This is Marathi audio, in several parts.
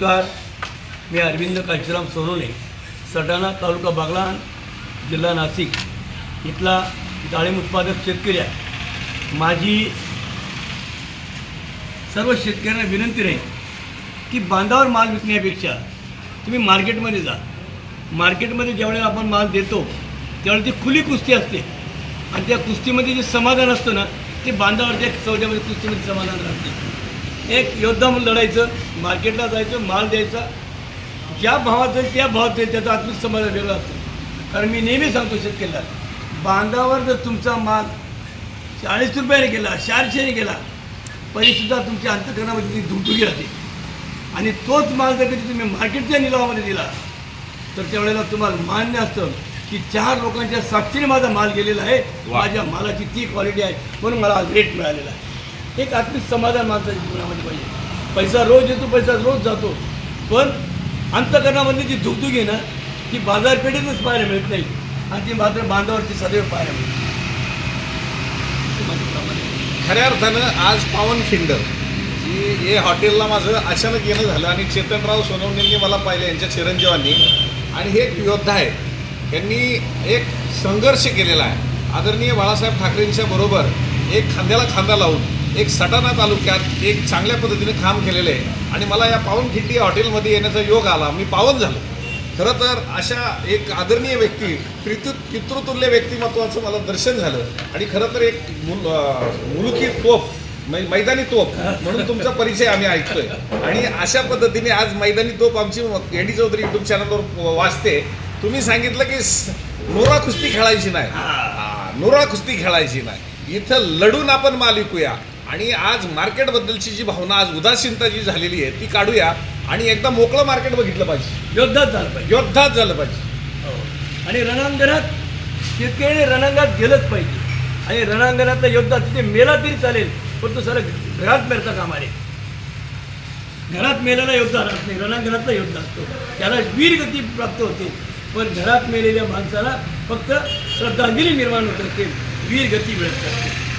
नमस्कार. मी अरविंद काशीराम सोनोने सटाणा तालुका बागलाण जिल्हा नाशिक. इथला डाळिंब उत्पादक शेतकरी आहे. माझी सर्व शेतकऱ्यांना विनंती राहील की बांधावर माल विकण्यापेक्षा तुम्ही मार्केटमध्ये जा. मार्केटमध्ये ज्यावेळेला आपण माल देतो त्यावेळेला ती खुली कुस्ती असते. आणि त्या कुस्तीमध्ये जे समाधान असतं ना ते बांधावरच्या सौद्यामध्ये कुस्तीमध्ये समाधान राहते. एक योद्धा म्हणून लढायचं मार्केटला जायचं माल द्यायचा. ज्या भावात जाईल त्या भावात जाईल त्याचा आत्मिक समाधान वेगळं असतं. कारण मी नेहमी सांगतो शेतकऱ्याला बांधावर जर तुमचा माल चाळीस रुपयाने गेला चारशेने गेला तरीसुद्धा तुमच्या अंतकरणामध्ये ती धुगधुगी राहते. आणि तोच माल जर कधी तुम्ही मार्केटच्या निलावामध्ये दिला तर त्यावेळेला तुम्हाला मान्य असतं की चार लोकांच्या साक्षीने माझा माल गेलेला आहे. माझ्या मालाची ती क्वालिटी आहे म्हणून मला आज रेट मिळालेला आहे. एक आत्मिक समाधान माणसाच्या जीवनामध्ये पाहिजे. पैसा रोज येतो पैसा रोज जातो. पण अंतकरणामधली जी धुकधुक आहे ना ती बाजारपेठेतच पाहायला मिळत नाही. आणि ती मात्र बांधावरती सदैव पाहायला मिळते. खऱ्या अर्थानं आज पावनखिंड की हे हॉटेलला माझं अचानक येणं झालं आणि चेतनराव सोनवणेंनी मला पाहिलं यांच्या चिरंजीवांनी. आणि हे एक योद्धा आहेत यांनी एक संघर्ष केलेला आहे. आदरणीय बाळासाहेब ठाकरेंच्या बरोबर एक खांद्याला खांदा लावून एक सटाणा तालुक्यात एक चांगल्या पद्धतीने काम केलेलं आहे. आणि मला या पावनखिंडी हॉटेलमध्ये येण्याचा योग आला. मी पावन झालो. खरं तर अशा एक आदरणीय व्यक्ती पितृ पितृतुल्य व्यक्तिमत्वाचं मला दर्शन झालं. आणि खरं तर एक मुल अं, मुलुकी तोफ मै- मैदानी तोफ म्हणून तुमचा परिचय आम्ही ऐकतोय. आणि अशा पद्धतीने आज मैदानी तोफ आमची एडी चौधरी युट्यूब चॅनलवर वाचते. तुम्ही सांगितलं की नोरा कुस्ती खेळायची नाही. नोरा कुस्ती खेळायची नाही. इथं लढून आपण माल विकूया आणि आज मार्केटबद्दलची जी भावना आज उदासीनता जी झालेली आहे ती काढूया आणि एकदा मोकळं मार्केट बघितलं पाहिजे. योद्धाच झालं पाहिजे. योद्धाच झालं पाहिजे. हो. आणि रणांगणात शेतकऱ्याने रणांगणात गेलंच पाहिजे. आणि रणांगणातला योद्धा तिथे मेला तरी चालेल पण तो सारा घरात मेरता कामा रे घरात मेलेला योद्धा राहत नाही रणांगणातला योद्धा असतो. त्याला वीर गती प्राप्त होते. पण घरात मेलेल्या माणसाला फक्त श्रद्धांजली निर्माण होत असते वीर गती मिळत असते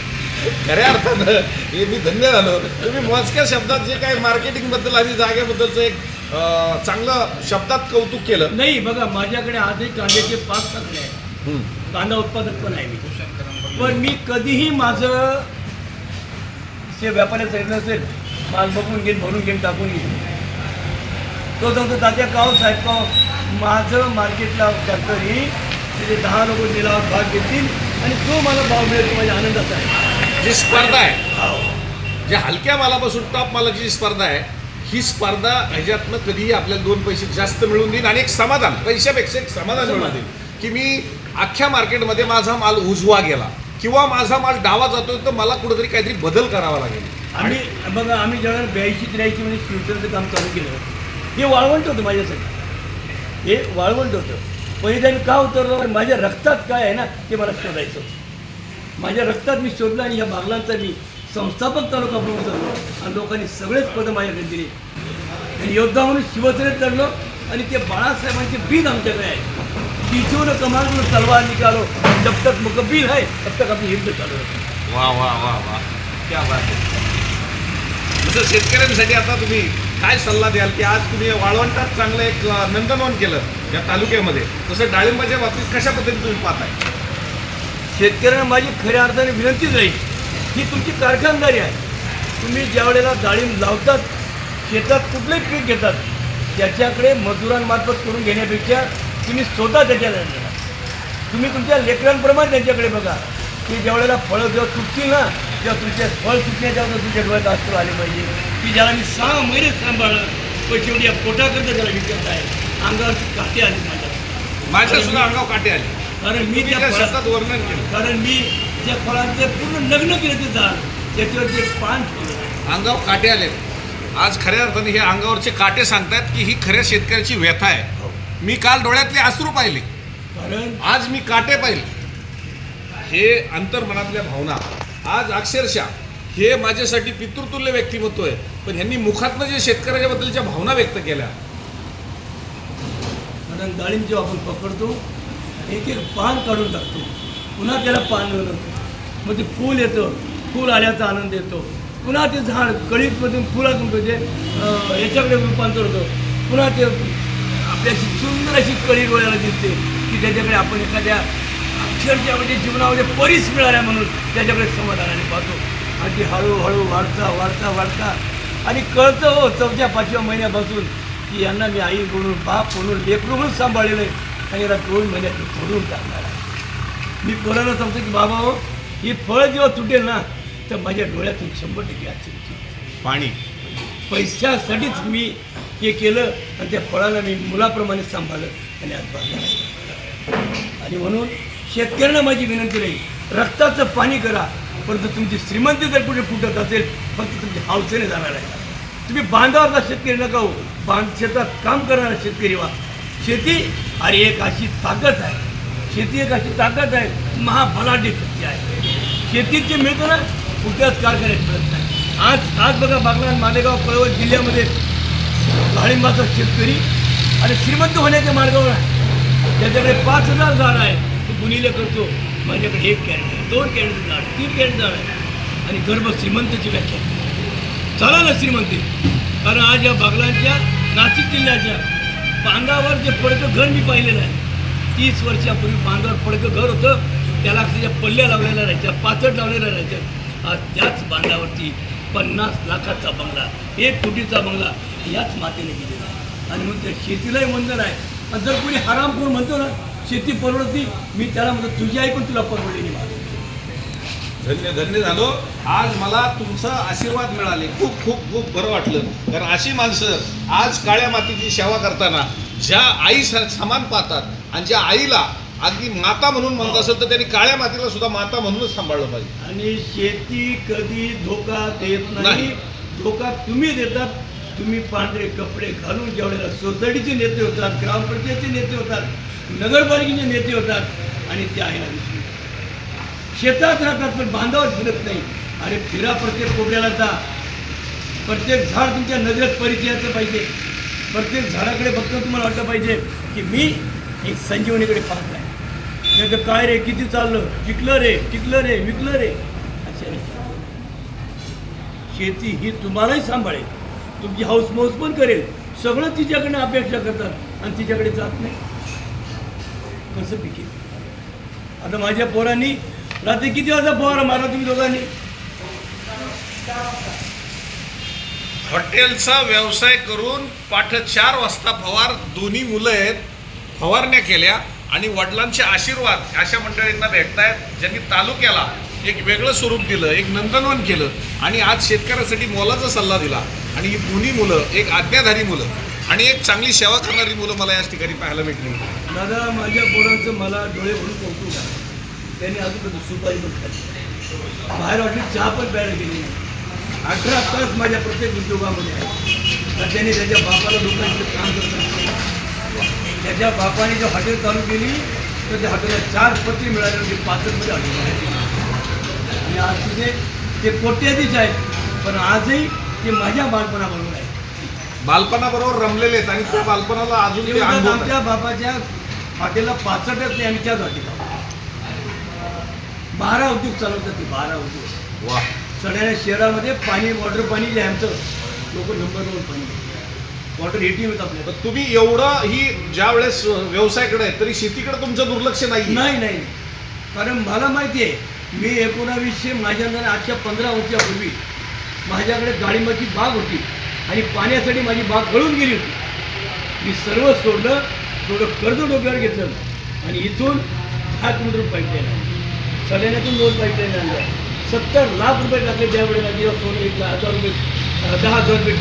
खऱ्या अर्थानं हे मी धन्य झालो. तुम्ही मोजक्या शब्दात जे काही मार्केटिंगबद्दल आणि जागेबद्दलचं एक अं, चांगलं शब्दात कौतुक केलं. नाही बघा माझ्याकडे आजही कांद्याचे पाच टाकले आहेत. कांदा उत्पादक पण आहे मी. पण मी कधीही माझं जे व्यापाऱ्याला सांगितलं असेल माल बघून घेईन भरून घेईन टाकून घेईन. तो सांगतो तात्या काव साहेब काव माझं मार्केटला तरी तिथे दहा लोक निलावात भाग घेतील आणि तो मला भाव मिळेल तो माझ्या आनंदाचा आहे. जी स्पर्धा आहे. हाव. जे हलक्या मालापासून टॉप मालाची जी स्पर्धा आहे ही स्पर्धा ह्याच्यातनं कधीही आपल्याला दोन पैसे जास्त मिळून देईल आणि एक समाधान पैशापेक्षा एक समाधान मिळून देईल की मी अख्ख्या मार्केटमध्ये माझा माल उजवा गेला किंवा माझा माल डावा जातोय तर मला कुठेतरी काहीतरी बदल करावा लागेल. आम्ही बघा आम्ही ज्यावेळेला ब्याऐंशी त्र्याऐंशी मध्ये फ्युचरचं काम चालू केलं हे वाळवंट होतं माझ्यासाठी. हे वाळवंट होतं. पहिल्यांदा का उतरलं? माझ्या रक्तात काय आहे ना ते मला शोधायचं होतं. माझ्या रक्तात मी शोधलं आणि ह्या बागलांचा मी संस्थापक तालुका प्रमुख झालो आणि लोकांनी सगळेच पदं माझ्याकडे दिली. आणि योद्धा म्हणून शिवसेनेत लढलो आणि ते बाळासाहेबांचे बीज आमच्याकडे आहे बीजो कमाल तलवार निकालो जब तक मुकबील आहे तब तक आपली युद्ध चालू वा वा वा वा. क्या बात आहे. जसं शेतकऱ्यांसाठी आता तुम्ही काय सल्ला द्याल की आज तुम्ही वाळवंटात चांगलं एक नंदनवन केलं या तालुक्यामध्ये. तसं डाळिंबाच्या बाबतीत कशा पद्धतीने तुम्ही पाहताय? शेतकऱ्यांना माझी खऱ्या अर्थाने विनंतीच राहील ही तुमची कारखानदारी आहे. तुम्ही ज्या वेळेला डाळिंब लावतात शेतात कुठले पीक घेतात त्याच्याकडे मजुरांमार्फत करून घेण्यापेक्षा तुम्ही स्वतः त्याच्याला देणार तुम्ही तुमच्या लेकरांप्रमाणे त्यांच्याकडे बघा. की ज्या वेळेला फळं जेव्हा तुटतील ना तेव्हा तुमच्या फळ तुटण्याच्या अगोदर तुमच्या डोळ्यात अश्रू आले पाहिजे. की ज्याला मी सहा महिने सांभाळलं पण शेवटी या पोटाकरता त्याला विकत आहे अंगावरची काटे आली माझ्या माझ्या सुद्धा अंगाव काटे आले. कारण मी त्या त्या फळा- शब्दात वर्णन केलं. कारण मी त्या फळांचं पूर्ण लग्न केलं ते झाड. त्याच्यावर ते पान ठेवलं. अंगावर काटे आले. आज खऱ्या अर्थाने हे अंगावरचे काटे सांगतात की ही खऱ्या शेतकऱ्याची व्यथा आहे. मी काल डोळ्यातले अश्रू पाहिले. कारण आज मी काटे पाहिले. हे अंतर्मनातल्या भावना. आज अक्षरशः हे माझ्यासाठी पितृतुल्य व्यक्तिमत्व आहे. पण ह्यांनी मुखातनं जे शेतकऱ्याच्या बद्दलच्या भावना व्यक्त केल्या. कारण डाळिंब जेव्हा आपण पकडतो एक एक पान काढून टाकतो. पुन्हा त्याला पान बनवतो मग ते फूल येतं. फूल आल्याचा आनंद येतो. पुन्हा ते झाड कळीतमधून फुलातून म्हणजे याच्याकडे रूपांतर होतं. पुन्हा ते आपल्या अशी सुंदर अशी कळी डोळ्याला दिसते की त्याच्याकडे आपण एखाद्या अक्षरशः म्हणजे जीवनामध्ये परीस मिळाल्या म्हणून त्याच्याकडे समाधानाने पाहतो. आणि ती हळूहळू वाढता वाढता वाढता आणि कळतं हो चौथ्या पाचव्या महिन्यापासून की यांना मी आई म्हणून बाप म्हणून लेकरू म्हणून सांभाळलेलं आहे. आणि याला दोन महिन्यात मी फोडून टाकणार आहे. मी पोरांना सांगतो की बाबा हो ही फळं जेव्हा तुटेल ना तर माझ्या डोळ्यातून शंभर टक्के आजची पाणी. पैशासाठीच मी हे केलं आणि त्या फळाला मी मुलाप्रमाणे सांभाळलं आणि आज बाजार. आणि म्हणून शेतकऱ्यांना माझी विनंती राहील रक्ताचं पाणी करा परंतु तुमची श्रीमंती जर कुठे फुटत असेल फक्त तुमच्या हावसेने जाणार आहे. तुम्ही बांधावरचा शेतकरी नका हो बांध शेतात काम करणारा शेतकरी व्हा. शेती अरे एक अशी ताकद आहे. शेती एक अशी ताकद आहे महाबलाढ्य शक्ती आहे. शेतीत जे मिळतं ना कुठल्याच कारखान्यात मिळत नाही. आज आज बघा बागलान मालेगाव कळवत जिल्ह्यामध्ये डाळिंबाचा शेतकरी आणि श्रीमंत होण्याच्या मार्गावर आहे. त्याच्याकडे पाच हजार झाड आहे. तो गुणिले करतो माझ्याकडे एक कॅरेट आहे दोन कॅरेट झाड तीन कॅरेट झाड आहे. आणि गर्भ श्रीमंतची व्याख्या. चला ना श्रीमंती. कारण आज या बागलांच्या नाशिक जिल्ह्याच्या बांधावर जे पडकं घर मी पाहिलेलं आहे तीस वर्षापूर्वी बांधावर पडकं घर होतं. त्याला त्याच्या पल्ल्या लावलेल्या राहायच्या पाचट लावलेल्या राहायच्या. आज त्याच बांधावरती पन्नास लाखाचा बंगला एक कोटीचा बंगला याच मातेने दिलेला आहे. आणि मग त्या शेतीलाही मंजर आहे. आणि जर कोणी हराम कोण म्हणतो ना शेती परवडती मी त्याला म्हणतो तुझी आई पण तुला परवडलेली मला धन्य धन्य झालो. आज मला तुमचा आशीर्वाद मिळाले. खूप खूप खूप बरं वाटलं. कारण अशी माणसं आज काळ्या मातीची सेवा करताना ज्या आई समान पाहतात आणि ज्या आईला अगदी माता म्हणून म्हणत असेल तर त्यांनी काळ्या मातीला सुद्धा माता म्हणूनच सांभाळलं पाहिजे. आणि शेती कधी धोका देत नाही. धोका तुम्ही देतात. तुम्ही पांढरे कपडे घालून जेवढ्याला सोसायटीचे नेते होतात ग्रामपंचायतचे नेते होतात नगरपालिकेचे नेते होतात आणि ते आईला. शेतात राहतात पण बांधावर फिरत नाही. अरे फिरा प्रत्येक कोपऱ्याला जा. प्रत्येक झाड तुमच्या नजरेत परिचयाचं पाहिजे. प्रत्येक झाडाकडे फक्त तुम्हाला वाटलं पाहिजे की मी एक संजीवनीकडे पाहत आहे. नाही तर काय रे किती चाललं? टिकलं रे टिकलं रे विकलं रे. अशा शेती ही तुम्हालाही सांभाळेल. तुमची हाऊस मौस पण करेल. सगळं तिच्याकडनं अपेक्षा करतात आणि तिच्याकडे जात नाही. कसं पिकेल? आता माझ्या पोरांनी रात्री किती वाजता फवारा मारला तुम्ही दोघांनी? हॉटेलचा व्यवसाय करून पाठ चार वाजता फवार दोन्ही मुलं आहेत फवारण्या केल्या आणि वडिलांचे आशीर्वाद अशा मंडळींना भेटतायत ज्यांनी तालुक्याला एक वेगळं स्वरूप दिलं एक नंदनवन केलं आणि आज शेतकऱ्यासाठी मोलाचा सल्ला दिला. आणि ही दोन्ही मुलं एक आज्ञाधारी मुलं आणि एक चांगली सेवा करणारी मुलं मला याच ठिकाणी पाहायला भेटली. दादा माझ्या पोरांचं मला डोळे भरून कौतुक आहे. त्यांनी अजून सुपारी पण खाल्ली बाहेर वाटली चहा पण प्यायला गेली नाही. अठरा तास माझ्या प्रत्येक उद्योगामध्ये आहे. त्यांनी त्याच्या बापाला लोकांचे काम करतात त्याच्या बापाने जर हॉटेल चालू केली तर त्या हॉटेलला चार पत्री मिळाले होते पाचमध्ये हॉटेल आणि आज तिथे ते कोट्याधीश आहेत पण आजही ते माझ्या बालपणाबरोबर आहे बालपणाबरोबर रमलेले आहेत आणि त्या बालपणाला अजून आमच्या बापाच्या हॉटेलला पाचटच नाही आम्ही त्याच हॉटेल बारा उद्योग चालवतात ते बारा उद्योग. वा. सगळ्या शहरामध्ये पाणी वॉटर पाणी जे आहे आमचं लोक नंबर वन पाणी. वॉटर एटी होत आपल्या. तुम्ही एवढं ही ज्या वेळेस व्यवसायाकडे आहे तरी शेतीकडे तुमचं दुर्लक्ष नाही नाही नाही. कारण मला माहिती आहे मी एकोणावीसशे माझ्या अंदाने आजच्या पंधरा वर्षापूर्वी माझ्याकडे डाळिंबाची बाग होती आणि पाण्यासाठी माझी बाग गळून गेली होती. मी सर्व सोडलं थोडं कर्ज डोक्यावर घेतलं आणि इथून दहा किलोमीटर पाईपलाईन आहे. सल्याण्यातून दोन पाईपलाईन आणल्या सत्तर लाख रुपये टाकले त्यावेळेला जेव्हा सोनं विकलं हजार रुपये दहा हजार रुपये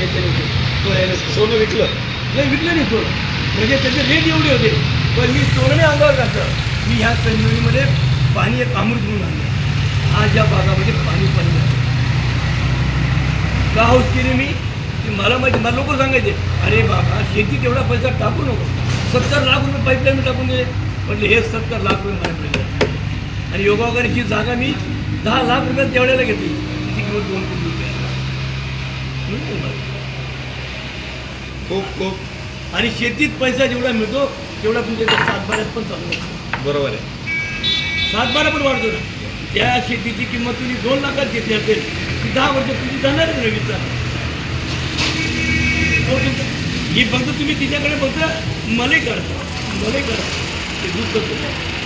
याच्याने होते. सोनं. विकलं? नाही विकलं नाही सोनं. म्हणजे त्याचे रेट एवढे होते. पण मी सोनं अंगावर घातलं मी ह्या संजीवनीमध्ये पाणी एक अमृत म्हणून आणलं. आज या बागामध्ये पाणी पाणी आहे. का हाऊस केली मी? की मला माहिती मला लोक सांगायचे अरे बाबा शेतीत एवढा पैसा टाकू नको. सत्तर लाख रुपये पाईपलाईन टाकून दिले म्हटले हे सत्तर लाख रुपये माझ्याकडे आहेत. आणि योगावरची जागा मी दहा लाख रुपयात तेवढ्याला घेतली. ती किंमत दोन कोटी रुपये. खूप खूप. आणि शेतीत पैसा जेवढा मिळतो तेवढा तुमच्या इथे सातबाऱ्यात पण चालू बरोबर आहे. सातबारा पण वाढतो ना. त्या शेतीची किंमत तुम्ही दोन लाखात घेतली असेल ती दहा वर्ष तुझी जाणारच नाही विचार हो फक्त तुम्ही तिच्याकडे फक्त मले करता मले करता ते दुसरं कसं?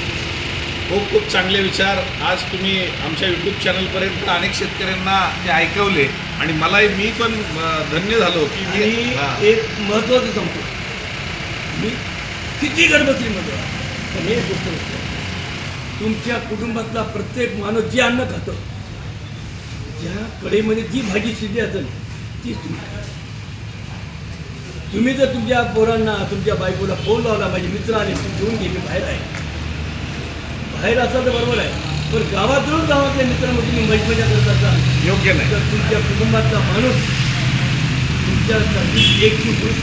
खूप खूप चांगले विचार आज तुम्ही आमच्या यूट्यूब चॅनलपर्यंत अनेक शेतकऱ्यांना ते ऐकवले आणि मलाही मी पण धन्य झालो की मी आणि. एक महत्त्वाचं सांगतो मी किती गडबत्री मध्ये पण हे गोष्ट. तुमच्या कुटुंबातला प्रत्येक माणूस जे अन्न खातो ज्या कडेमध्ये जी भाजी शिजली असेल तीच तुम्ही. तुम्ही जर तुमच्या पोरांना तुमच्या बायकोला फोन लावला माझे मित्र आले घेऊन गेले बाहेर आहे बाहेर असाल तर बरोबर आहे. पण गावात जाऊन गावातल्या मित्रांमध्ये तुम्ही मजा मजा करत असाल योग्य नाही. तर तुमच्या कुटुंबातला माणूस तुमच्यासाठी एकजूट होईल.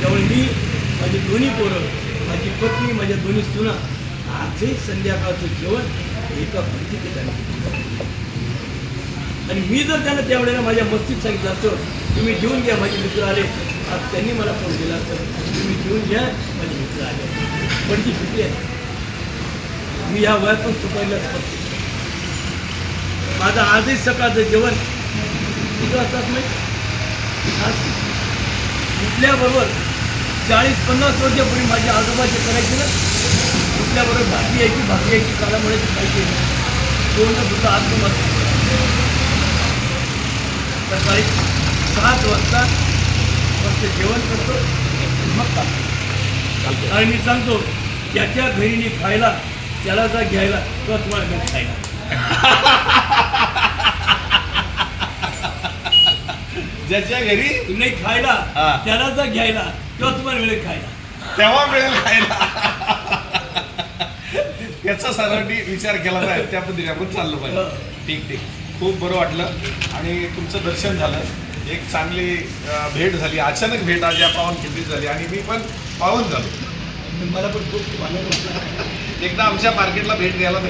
त्यामुळे मी माझी दोन्ही पोरं माझी पत्नी माझ्या दोन्ही सुना आजही संध्याकाळचं जेवण एका आले आणि मी जर त्यांना त्यावेळेला माझ्या मस्तीत सांगितलं असतं तुम्ही जेवून घ्या माझे मित्र आले. आज त्यांनी मला फोन केला तर तुम्ही जेवून घ्या माझे मित्र आले. पण ती सुटली आहे. मी या वयातून पण चुकायलाच माझं आजही सकाळचं जेवण किती वाजतात नाही आज उठल्याबरोबर चाळीस पन्नास वर्षापूर्वी माझ्या आजोबाचे करायचे ना उठल्याबरोबर भाकरी यायची भाकरी यायची कालामुळे खायची. दोन सुद्धा आत्महत्या सकाळी सात वाजता फक्त जेवण करतो मग टाकतो आणि मी सांगतो ज्याच्या घरीने खायला त्याला जा घ्यायला किंवा तुम्हाला घरी खायला. ज्याच्या घरी? नाही खायला. हा. त्याला जा घ्यायला किंवा तुम्हाला वेळेत खायला. तेव्हा मिळेल खायला. त्याचा सर्वांनी विचार केला पाहिजे त्या पद्धतीने आपण चाललो पाहिजे. ठीक ठीक. खूप बरं वाटलं. आणि तुमचं दर्शन झालं. एक चांगली अं, भेट झाली. अचानक भेट आज या पावन झाली. आणि मी पण पावन झालो. मला पण खूप खूप आनंद वाटला. एकदा आमच्या मार्केटला भेट द्यायला